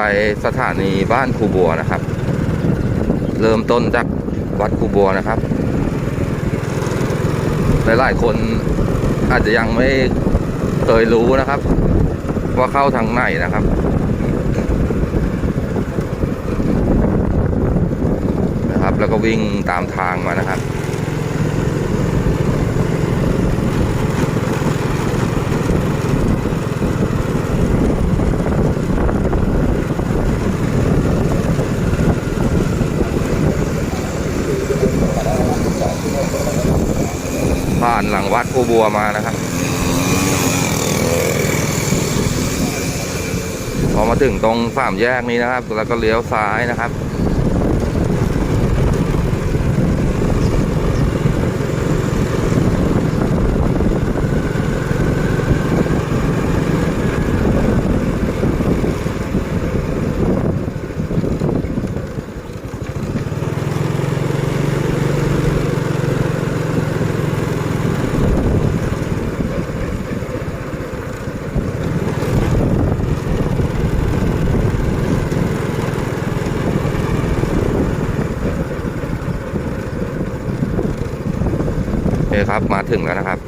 ไปสถานีบ้านครูบัวนะครับ เริ่มต้นจากวัดครูบัวนะครับ หลายๆคนอาจจะยังไม่เคยรู้นะครับ ว่าเข้าทางไหนนะครับนะครับ แล้วก็วิ่งตามทางมานะครับานหลังวัดกูบัวมานะครับ พอมาถึงตรงสามแยกนี้นะครับ แล้วก็เลี้ยวซ้ายนะครับ โอเคครับมาถึงแล้วนะครับ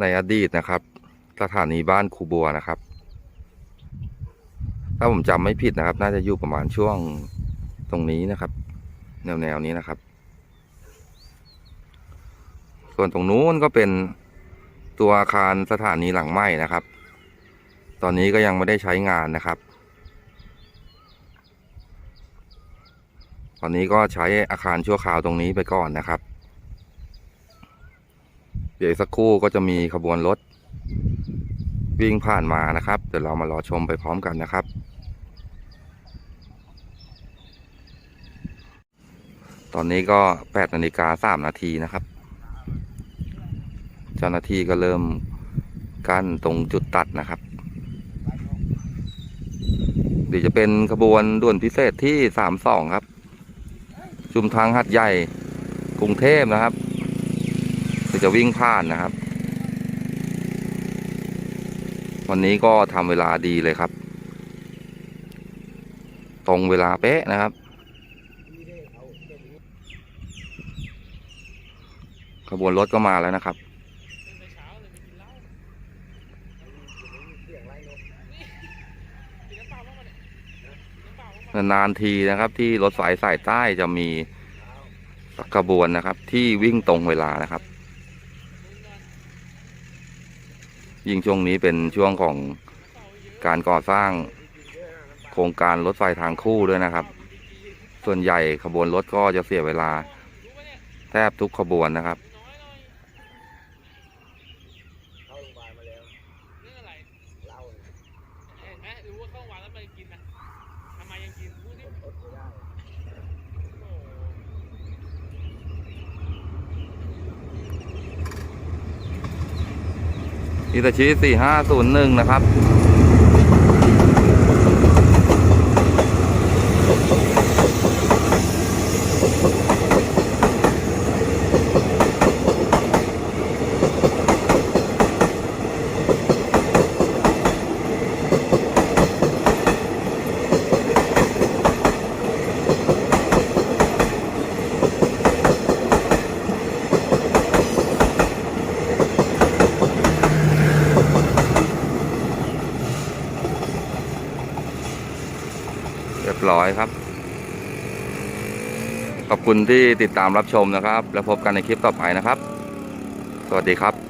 ในอดีตนะครับ สถานีบ้านคูบัวนะครับ ถ้าผมจำไม่ผิดนะครับ น่าจะอยู่ประมาณช่วงตรงนี้นะครับ แนวแนวนี้นะครับ ส่วนตรงนู้นก็เป็นตัวอาคารสถานีหลังใหม่นะครับ ตอนนี้ก็ยังไม่ได้ใช้งานนะครับ อนนี้ก็ใช้อาคารชั่วคราวตรงนี้ไปก่อนนะครับ เดี๋ยวสักครู่ก็จะมีขบวนรถวิ่งผ่านมานะครับ เดี๋ยวเรามารอชมไปพร้อมกันนะครับ ตอนนี้ก็8นาฬิกา3นาทีนะครับ เจ้าหน้าที่ก็เริ่มกั้นตรงจุดตัดนะครับ เดี๋ยวจะเป็นขบวนด่วนพิเศษที่32ครับ ชุมทางหัดใหญ่กรุงเทพนะครับคือจะวิ่งผ่านนะครับ วันนี้ก็ทำเวลาดีเลยครับ ตรงเวลาเป๊ะนะครับ ขบวนรถก็มาแล้วนะครับ นานทีนะครับ ที่รถไฟสายใต้จะมีขบวนนะครับ ที่วิ่งตรงเวลานะครับ ยิ่งช่วงนี้เป็นช่วงของการก่อสร้างโครงการรถไฟทางคู่ด้วยนะครับ ส่วนใหญ่ขบวนรถก็จะเสียเวลา แทบทุกขบวนนะครับ มาแล้วเรื่องอะไรเหล้าเนี่ยเห็นไหมรู้ว่าเข้าวันแล้วไปกินนะทำไมยังกินพูดดิอดไม่ได้อิตาชิสี่ห้าศูนย์หนึ่งนะครับ บร้อยครับ ขอบคุณที่ติดตามรับชมนะครับ แล้วพบกันในคลิปต่อไปนะครับ สวัสดีครับ